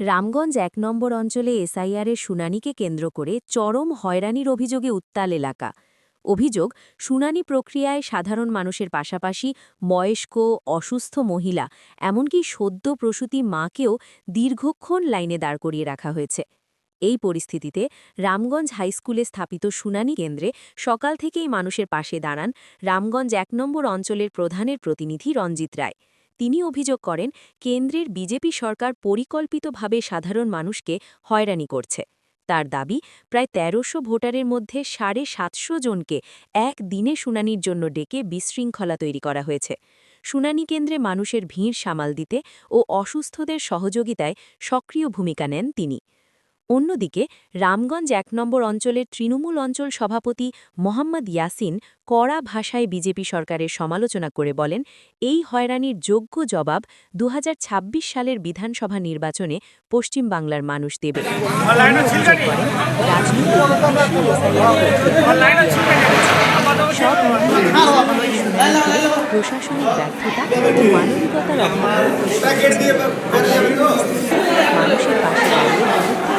রামগঞ্জ এক নম্বর অঞ্চলে এসআইআরের শুনানিকে কেন্দ্র করে চরম হয়রানির অভিযোগে উত্তাল এলাকা। অভিযোগ, শুনানি প্রক্রিয়ায় সাধারণ মানুষের পাশাপাশি বয়স্ক, অসুস্থ মহিলা, এমনকি সদ্য প্রসূতি মাকেও দীর্ঘক্ষণ লাইনে দাঁড় করিয়ে রাখা হয়েছে। এই পরিস্থিতিতে রামগঞ্জ হাইস্কুলে স্থাপিত শুনানি কেন্দ্রে সকাল থেকেই মানুষের পাশে দাঁড়ান রামগঞ্জ এক নম্বর অঞ্চলের প্রধানের প্রতিনিধি রঞ্জিত রায়। তিনি অভিযোগ করেন, কেন্দ্রের বিজেপি সরকার পরিকল্পিতভাবে সাধারণ মানুষকে হয়রানি করছে। তার দাবি, প্রায় তেরোশো ভোটারের মধ্যে সাড়ে সাতশো জনকে এক দিনে শুনানির জন্য ডেকে বিশৃঙ্খলা তৈরি করা হয়েছে। শুনানি কেন্দ্রে মানুষের ভিড় সামাল দিতে ও অসুস্থদের সহযোগিতায় সক্রিয় ভূমিকা নেন তিনি। অন্যদিকে রামগঞ্জ এক নম্বর অঞ্চলের তৃণমূল অঞ্চল সভাপতি মোহাম্মদ ইয়াসিন কড়া ভাষায় বিজেপি সরকারের সমালোচনা করে বলেন এই হয়রানির যোগ্য জবাব দু হাজার ছাব্বিশ সালের বিধানসভা নির্বাচনে পশ্চিমবাংলার মানুষ দেবে। প্রশাসনিক ব্যর্থতা ও মানবিকতার অভাব মানুষের পাশে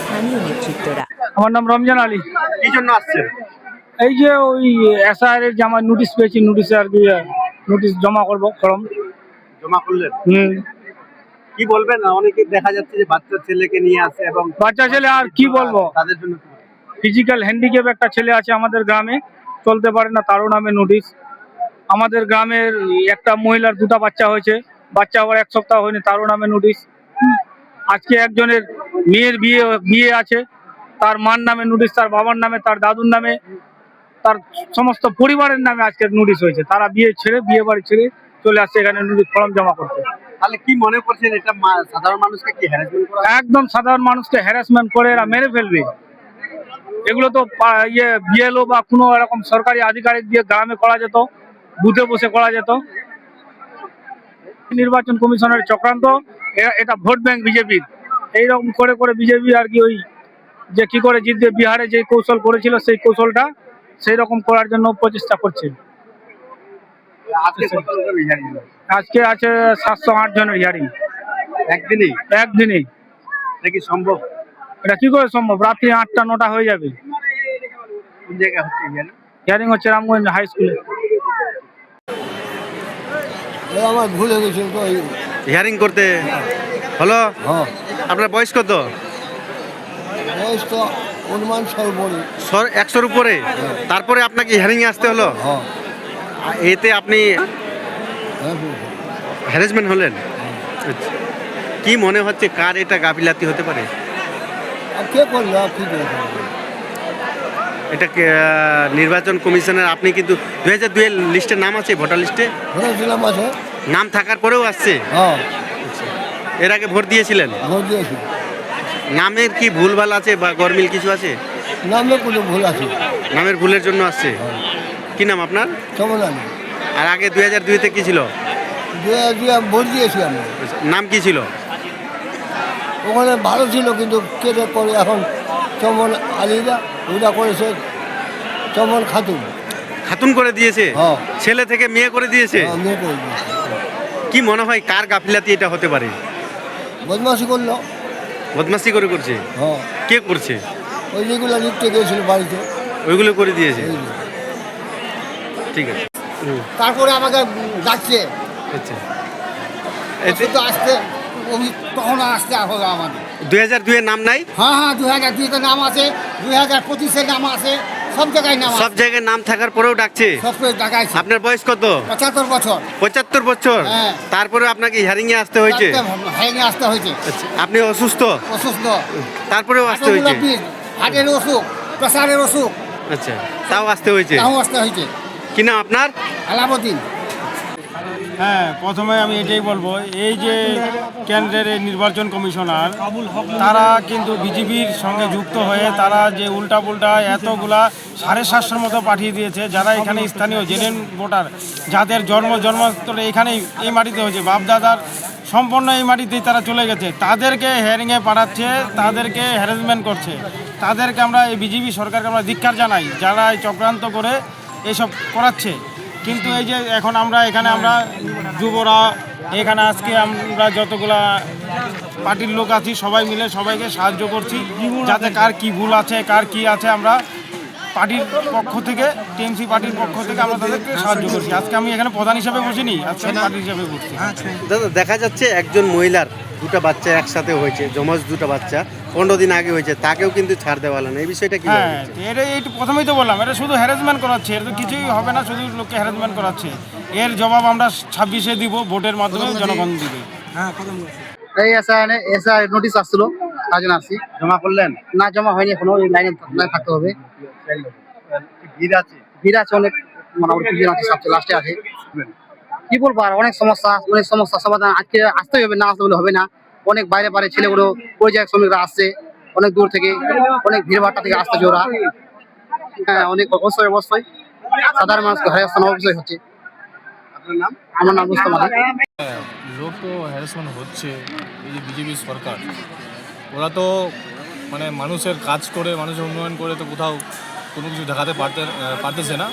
স্থানীয় নেতৃত্বরা। আমার নাম রমজান আলী। এই জন্য আসছেন? এই যে ওই এসআইআর এর যে আমার নোটিশ পেয়েছি নোটিশে আর কি নোটিশ জমা করব ফর্ম। জমা করলেন? হুম। কি বলবেন? অনেকে দেখা যাচ্ছে যে বাচ্চা ছেলেকে নিয়ে আসে এবং বাচ্চা ছেলে আর কি বলব? তাদের জন্য ফিজিক্যাল হ্যান্ডিক্যাপ একটা ছেলে আছে আমাদের গ্রামে চলতে পারে না তারও নামে নোটিশ আমাদের গ্রামের একটা মহিলার দুটা বাচ্চা হয়েছে বাচ্চা আবার এক সপ্তাহ হয়নি তারও নামে নোটিশ আজকে একজনের মেয়ের বিয়ে বিয়ে আছে। তার মার নামে নোটিশ তার বাবার নামে তার দাদুর নামে তার সমস্ত পরিবারের নামে আজকে নোটিশ হয়েছে। তারা বিয়ে ছেড়ে বিয়ে বাড়ি ছেড়ে চলে আসছে এখানে নোটিশ ফর্ম জমা করতে। তাহলে কি মনে করছেন এটা সাধারণ মানুষকে কি হ্যারাসমেন্ট করা একদম সাধারণ মানুষকে হ্যারাসমেন্ট করে এরা মেরে ফেলবে। এগুলো তো ইয়ে বিএলও বা কোনো এরকম সরকারি আধিকারিক দিয়ে গ্রামে করা যেত বুথে বসে করা যেত। নির্বাচন কমিশনের চক্রান্ত এটা ভোট ব্যাংক বিজেপির। এইরকম করে করে বিজেপি আর কি ওই যে কি করে জিতবে বিহারে যে কৌশল করেছিল সেই কৌশলটা সেই রকম করার জন্য প্রচেষ্টা করছে। আজকে আছে সাতশো আট জনের হিয়ারিং একদিনেই? একদিনেই। নাকি সম্ভব? এটা কি করে সম্ভব? রাত্রি আটটা নটা হয়ে যাবে? হিয়ারিং হচ্ছে রামগঞ্জ হাই স্কুলে আমার ভুল হয়ে গেছিল তো হিয়ারিং করতে হলো? হ্যাঁ। আপনার বয়স কত? বয়স তো অনুমান সর- একশোর উপরে? তারপরে আপনাকে হিয়ারিং আসতে হলো? হ্যাঁ এতে আপনি হ্যাঁ হ্যারাসমেন্ট হলেন? আচ্ছা। কি মনে হচ্ছে কার এটা গাফিলাতি হতে পারে? কে করল? এটা নির্বাচন কমিশনের আপনি কিন্তু দু হাজার দুয়ের লিস্টে নাম আছে ভোটার লিস্টে? নাম থাকার পরেও আসছে? হ্যাঁ এর আগে ভোট দিয়েছিলেন? ভোট দিয়েছি। নামের কি ভুলভাল আছে বা গরমিল কিছু আছে? নামে কোনো ভুল আছে। নামের ভুলের জন্য আসছে। কি নাম আপনার? আর আগে দুই হাজার দুইতে কি ছিল? দুয়ে ভোট দিয়েছি আমি। নাম কি ছিল? ওখানে ভালো ছিল কিন্তু কেটে করে এখন? চমন আলিরা ওইটা করেছে চমন খাতুন। খাতুন করে দিয়েছে? হ্যাঁ। ছেলে থেকে মেয়ে করে দিয়েছে? হ্যাঁ, মেয়ে করে দিয়েছে। কি মনে হয় কার গাফিলাতি এটা হতে পারে? বদমাসি করল। বদমাসি করে করছে? হ্যাঁ। কে করছে? ওই যেগুলো লিখতে গিয়েছিল বাড়িতে। ওইগুলো করে দিয়েছে? ঠিক আছে। তারপরে আমাকে ডাকছে। আচ্ছা। এতে তো আসতে তখন আসতে হবে আমাদের। দুই হাজার দুইয়ের নাম নাই? হ্যাঁ হ্যাঁ দুই হাজার দুইতে নাম আছে। দুই হাজার পঁচিশের নাম আছে। সব জায়গায় নাম সব জায়গায় নাম থাকার পরেও ডাকছে। সব আপনার বয়স কত? পঁচাত্তর বছর। পঁচাত্তর বছর? হ্যাঁ। তারপরে আপনাকে হিয়ারিং এ আসতে হয়েছে? হ্যাঙ্গে আসতে হয়েছে। আচ্ছা, আপনি অসুস্থ? অসুস্থ। তারপরেও আসতে হয়েছে? হার্টের অসুখ প্রেসারের অসুখ। আচ্ছা তাও আসতে হয়েছে? তাও আসতে হয়েছে। কি নাম আপনার? আলামুদ্দিন। হ্যাঁ প্রথমে আমি এটাই বলব, এই যে কেন্দ্রের নির্বাচন কমিশনার, তারা কিন্তু বিজেপির সঙ্গে যুক্ত হয়ে তারা যে উল্টা পুল্টা এতগুলা সাড়ে সাতশোর মতো পাঠিয়ে দিয়েছে, যারা এখানে স্থানীয় জেনেন ভোটার, যাদের জন্ম, জন্মান্তরে এখানেই এই মাটিতে হয়েছে, বাপদাদার সম্পূর্ণ এই মাটিতেই তারা চলে গেছে, তাদেরকে হেয়ারিংয়ে পাঠাচ্ছে, তাদেরকে হ্যারাসমেন্ট করছে, তাদেরকে আমরা এই বিজেপি সরকারকে আমরা ধিক্কার জানাই, যারা এই চক্রান্ত করে এসব করাচ্ছে। কিন্তু এই যে এখন আমরা এখানে আমরা যুবরা এখানে আজকে আমরা যতগুলা পার্টির লোক আছি সবাই মিলে সবাইকে সাহায্য করছি। যাতে কার কি ভুল আছে কার কি আছে আমরা পার্টির পক্ষ থেকে টিএমসি পার্টির পক্ষ থেকে আমরা তাদেরকে সাহায্য করছি। আজকে আমি এখানে প্রধান হিসাবে বসিনি আজকে পার্টি হিসেবে বসছি। দাদা দেখা যাচ্ছে একজন মহিলার দুটো বাচ্চা একসাথে হয়েছে জমজ দুটো বাচ্চা পনেরো দিন আগে হয়েছে তাকেও কিন্তু ছাড় দেওয়া হলো না। এই বিষয়টা কি হ্যাঁ এটা এইটু প্রথমেই তো বললাম এটা শুধু হ্যারাসমেন্ট করাচ্ছে এটা তো কিছুই হবে না শুধু লোককে হ্যারাসমেন্ট করাচ্ছে। এর জবাব আমরা ছাব্বিশে দিব ভোটের মাধ্যমে জনগণ দিবে। এই এসআই এসআই নোটিশ আসছিল তার জন্য আসছি। জমা করলেন? না জমা হয়নি এখনও ওই লাইনে লাইনে থাকতে হবে। ভিড় আছে। ভিড় আছে অনেক মোটামুটি ভিড় আছে সবচেয়ে লাস্টে আছে। কি বলব আর অনেক সমস্যা অনেক সমস্যা, সমাধান আজকে আসতেই হবে না, আসতে হবে না। অনেক বাইরে বাইরে ছেলেগুলো পরিযায়ী শ্রমিকরা আসছে, অনেক দূর থেকে, অনেক ভিড় ভাট্টা থেকে আসতেছে ওরা। হ্যাঁ অনেক অবশ্যই অবশ্যই। সাধারণ মানুষকে হয়রাস্তান অবশ্যই হচ্ছে। আমার নাম মুস্তফা লোক তো হ্যারাসমেন্ট হচ্ছে, এই যে বিজেপি সরকার। ওরা তো মানে মানুষের কাজ করে, মানুষের উন্নয়ন করে তো কোথাও কোনো কিছু দেখাতে পারতে, পারতেছে না।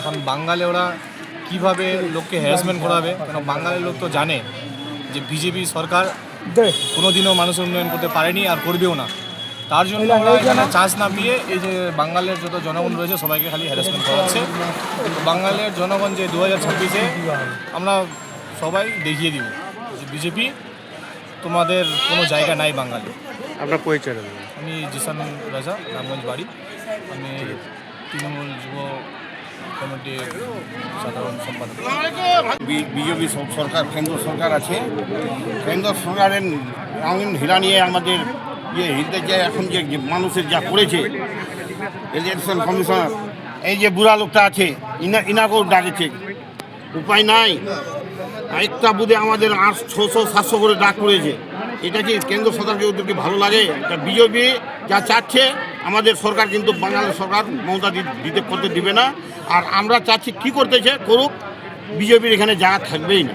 এখন বাঙালি ওরা কীভাবে লোককে হ্যারাসমেন্ট করাবে? কারণ বাঙালির লোক তো জানে যে বিজেপি সরকার কোনোদিনও মানুষের উন্নয়ন করতে পারেনি আর করবেও না। তার জন্য ওরা এখানে চান্স না পেয়ে এই যে বাঙালির যত জনগণ রয়েছে সবাইকে খালি হ্যারাসমেন্ট করাচ্ছে। বাঙালির জনগণ যে দু হাজার ছাব্বিশে আমরা সবাই দেখিয়ে দিব যে বিজেপি তোমাদের কোনো জায়গা নাই বাঙালি। আপনার পরিচয় আমি জিসান রাজা রামগঞ্জ বাড়ি। আমি তৃণমূল যুব কমিটির সাধারণ সম্পাদক। বিজেপি সরকার, কেন্দ্র সরকার আছে। কেন্দ্র সরকারের রাউন্ড হীরা নিয়ে আমাদের ইয়ে হিলতে যে এখন যে যে মানুষের যা করেছে ইলেকশন কমিশনার এই যে বুড়া লোকটা আছে, ইনা, ইনাকেও ডাকেছে। উপায় নাই। একটা বুধে আমাদের আট, ছশো, সাতশো করে ডাক করেছে। এটা কি কেন্দ্র সরকারকে ওদেরকে ভালো লাগে? বিজেপি যা চাচ্ছে আমাদের সরকার কিন্তু বাংলাদেশ সরকার মমতা দিতে করতে দিবে না। আর আমরা চাচ্ছি কি করতেছে করুক, বিজেপির এখানে জায়গা থাকবেই না।